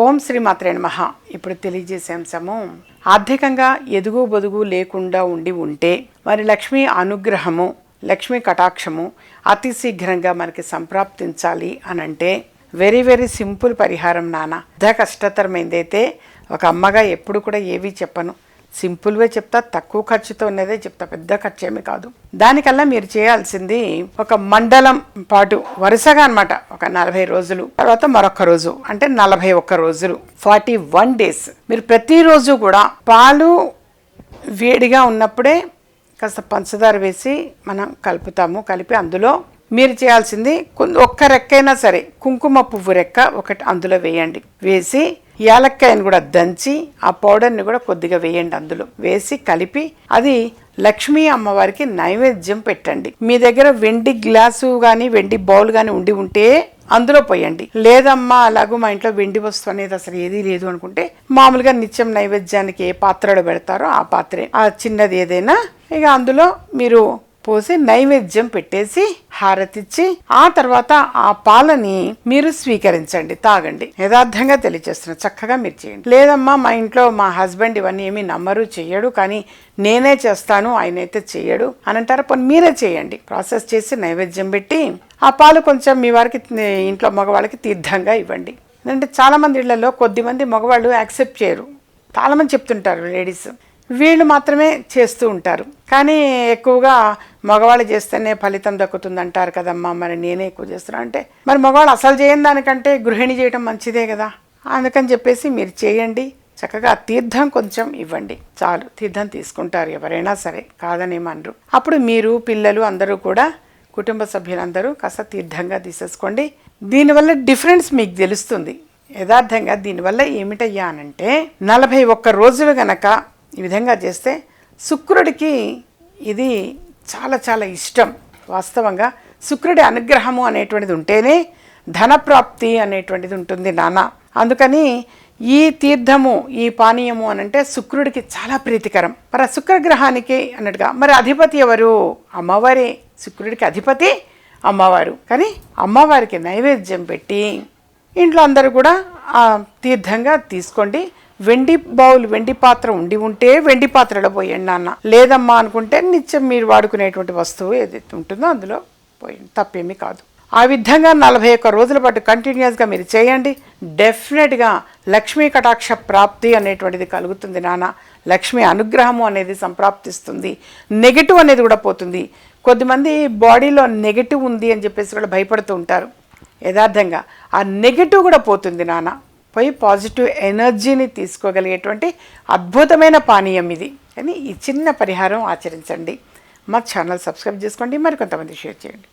ఓం శ్రీ మాత్రే నమః. ఇప్పుడు తెలియజేసే అంశము ఆర్థికంగా ఎదుగు బొదుగు లేకుండా ఉండి ఉంటే మరి లక్ష్మీ అనుగ్రహము లక్ష్మీ కటాక్షము అతి శీఘ్రంగా మనకి సంప్రాప్తించాలి అని అంటే వెరీ వెరీ సింపుల్ పరిహారం నాన్న. పెద్ద కష్టతరమైందైతే ఒక అమ్మగా ఎప్పుడు కూడా ఏవి చెప్పను. సింపుల్వే చెప్తా తక్కువ ఖర్చుతో ఉన్నదే చెప్తా పెద్ద ఖర్చు ఏమి కాదు. దానికల్లా మీరు చేయాల్సింది ఒక మండలం పాటు వరుసగా అన్నమాట ఒక నలభై రోజులు తర్వాత మరొక రోజు అంటే నలభై ఒక్క రోజులు ఫార్టీ వన్ డేస్. మీరు ప్రతిరోజు కూడా పాలు వేడిగా ఉన్నప్పుడే కాస్త పంచదార వేసి మనం కలుపుతాము కలిపి అందులో మీరు చేయాల్సింది ఒక్క రెక్కైనా సరే కుంకుమ పువ్వు రెక్క ఒకటి అందులో వేయండి. వేసి యాలక్కాయని కూడా దంచి ఆ పౌడర్ని కూడా కొద్దిగా వేయండి అందులో. వేసి కలిపి అది లక్ష్మీ అమ్మవారికి నైవేద్యం పెట్టండి. మీ దగ్గర వెండి గ్లాసు కానీ వెండి బౌల్ కానీ ఉండి ఉంటే అందులో పోయండి. లేదమ్మా అలాగూ మా ఇంట్లో వెండి వస్తువు అనేది అసలు ఏదీ లేదు అనుకుంటే మామూలుగా నిత్యం నైవేద్యానికి ఏ పాత్రలో పెడతారో ఆ పాత్రే. ఆ చిన్నది ఏదైనా ఇక అందులో మీరు పోసి నైవేద్యం పెట్టేసి హారతిచ్చి ఆ తర్వాత ఆ పాలని మీరు స్వీకరించండి తాగండి. యథార్థంగా తెలియజేస్తున్నా చక్కగా మీరు చేయండి. లేదమ్మా మా ఇంట్లో మా హస్బెండ్ ఇవన్నీ ఏమీ నమ్మరు చెయ్యడు కానీ నేనే చేస్తాను ఆయన అయితే చెయ్యడు అని అంటారు పోనీ మీరే చేయండి. ప్రాసెస్ చేసి నైవేద్యం పెట్టి ఆ పాలు కొంచెం మీ వారికి ఇంట్లో మగవాళ్ళకి తీర్థంగా ఇవ్వండి. ఎందుకంటే చాలామంది ఇళ్ళలో కొద్ది మంది మగవాళ్ళు యాక్సెప్ట్ చేయరు. చాలామంది చెప్తుంటారు లేడీస్ వీళ్ళు మాత్రమే చేస్తూ ఉంటారు. కానీ ఎక్కువగా మగవాళ్ళు చేస్తేనే ఫలితం దక్కుతుంది అంటారు కదమ్మా. మరి నేనే ఎక్కువ చేస్తున్నా. అంటే మరి మగవాళ్ళు అసలు చేయని దానికంటే గృహిణి చేయడం మంచిదే కదా. అందుకని చెప్పేసి మీరు చేయండి. చక్కగా తీర్థం కొంచెం ఇవ్వండి. చాలు తీర్థం తీసుకుంటారు ఎవరైనా సరే కాదనేమనరు అప్పుడు మీరు పిల్లలు అందరూ కూడా కుటుంబ సభ్యులందరూ కాస్త తీర్థంగా తీసేసుకోండి. దీనివల్ల డిఫరెన్స్ మీకు తెలుస్తుంది. యథార్థంగా దీనివల్ల ఏమిటయ్యా అనంటే నలభై ఒక్క రోజులు గనక ఈ విధంగా చేస్తే శుక్రుడికి ఇది చాలా చాలా ఇష్టం. వాస్తవంగా శుక్రుడి అనుగ్రహము అనేటువంటిది ఉంటేనే ధనప్రాప్తి అనేటువంటిది ఉంటుంది నాన్న. అందుకని ఈ తీర్థము ఈ పానీయము అని అంటే శుక్రుడికి చాలా ప్రీతికరం. మరి శుక్రగ్రహానికి అన్నట్టుగా మరి అధిపతి ఎవరు? అమ్మవారే. శుక్రుడికి అధిపతి అమ్మవారు. కానీ అమ్మవారికి నైవేద్యం పెట్టి ఇంట్లో అందరూ కూడా ఆ తీర్థంగా తీసుకోండి. వెండి బౌల్ వెండి పాత్ర ఉండి ఉంటే వెండి పాత్రలో పోయండి నాన్న. లేదమ్మా అనుకుంటే నిత్యం మీరు వాడుకునేటువంటి వస్తువు ఏదైతే ఉంటుందో అందులో పోయండి. తప్పేమీ కాదు. ఆ విధంగా నలభై ఒక్క రోజుల పాటు కంటిన్యూస్గా మీరు చేయండి. డెఫినెట్గా లక్ష్మీ కటాక్ష ప్రాప్తి అనేటువంటిది కలుగుతుంది నాన్న. లక్ష్మీ అనుగ్రహము అనేది సంప్రాప్తిస్తుంది. నెగిటివ్ అనేది కూడా పోతుంది. కొద్దిమంది బాడీలో నెగిటివ్ ఉంది అని చెప్పేసి కూడా భయపడుతూ ఉంటారు. యథార్థంగా ఆ నెగిటివ్ కూడా పోతుంది నాన్న. పోయి పాజిటివ్ ఎనర్జీని తీసుకోగలిగేటువంటి అద్భుతమైన పానీయం ఇది అని ఈ చిన్న పరిహారం ఆచరించండి. మా ఛానల్ సబ్స్క్రైబ్ చేసుకోండి. మరి కొంతమంది షేర్ చేయండి.